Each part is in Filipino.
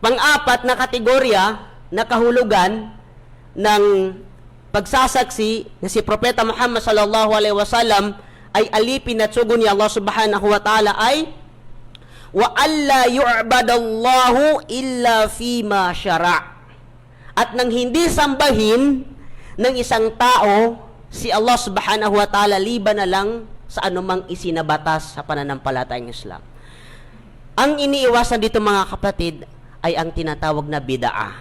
Pang-apat na kategorya na kahulugan ng pagsasaksi na si Propeta Muhammad sallallahu alaihi wasallam ay alipin at sugo ni Allah subhanahu wa ta'ala ay wa alla yu'badallahu illa fima syara' at nang hindi sambahin ng isang tao si Allah subhanahu wa ta'ala liban na lang sa anumang isinabatas sa pananampalatayang Islam. Ang iniiwasan dito mga kapatid ay ang tinatawag na bid'ah.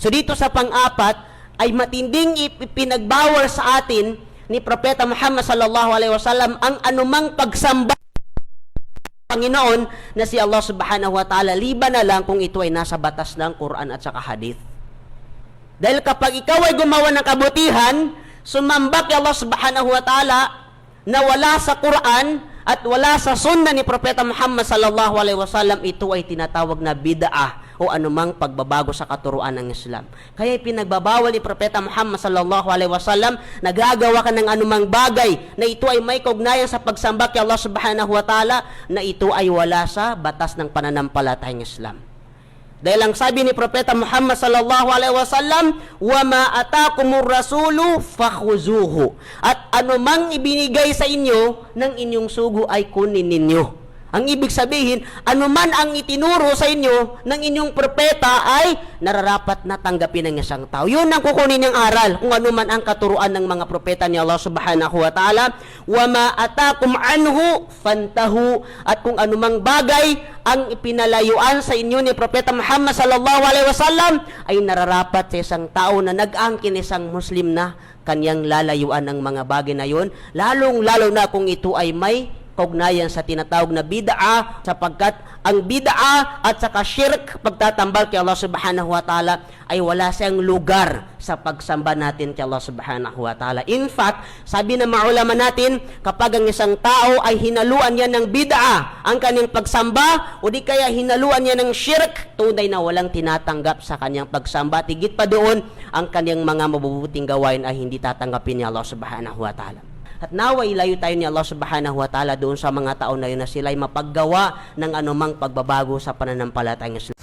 So dito sa pang-apat ay matinding ipinagbawal sa atin ni Propeta Muhammad sallallahu alaihi wasallam ang anumang pagsamba Panginoon na si Allah subhanahu wa ta'ala liban na lang kung ito ay nasa batas ng Quran at saka hadith. Dahil kapag ikaw ay gumawa ng kabutihan, sumamba kay Allah subhanahu wa ta'ala na wala sa Quran at wala sa sunna ni Propeta Muhammad sallallahu alaihi wasallam, ito ay tinatawag na bid'ah o anumang pagbabago sa katuruan ng Islam. Kaya pinagbabawal ni Propeta Muhammad sallallahu alaihi wasallam na gagawa ka ng anumang bagay na ito ay may kaugnayan sa pagsamba kay Allah subhanahu wa ta'ala na ito ay wala sa batas ng pananampalatayang Islam. Dahil ang sabi ni Propeta Muhammad sallallahu alaihi wasallam, "Wa ma atakumur rasulu fakhuzuhu." At anumang ibinigay sa inyo ng inyong sugo ay kunin ninyo. Ang ibig sabihin, anuman ang itinuro sa inyo ng inyong propeta ay nararapat na tanggapin ng isang tao. Yun ang kukunin niyang aral kung anuman ang katuruan ng mga propeta ni Allah subhanahu wa ta'ala. Wa ma atakum anhu fantahu. At kung anumang bagay ang ipinalayuan sa inyo ni Propeta Muhammad sallallahu alaihi wasallam ay nararapat sa isang tao na nag-angkin isang Muslim na kanyang lalayuan ng mga bagay na yun, lalong-lalo na kung ito ay may kaugnayan sa tinatawag na bid'a sapagkat ang bid'a at saka shirk pagtatambal kay Allah subhanahu wa ta'ala ay wala siyang lugar sa pagsamba natin kay Allah subhanahu wa ta'ala. In fact, sabi ng mga ulama natin, kapag ang isang tao ay hinaluan niya ng bid'a ang kanyang pagsamba o di kaya hinaluan niya ng shirk, tunay na walang tinatanggap sa kanyang pagsamba. Tigit pa doon, ang kanyang mga mabubuting gawain ay hindi tatanggapin ni Allah subhanahu wa ta'ala. At nawa ilayo tayo ni Allah subhanahu wa ta'ala doon sa mga tao na yun na sila ay mapaggawa ng anumang pagbabago sa pananampalatang Islam.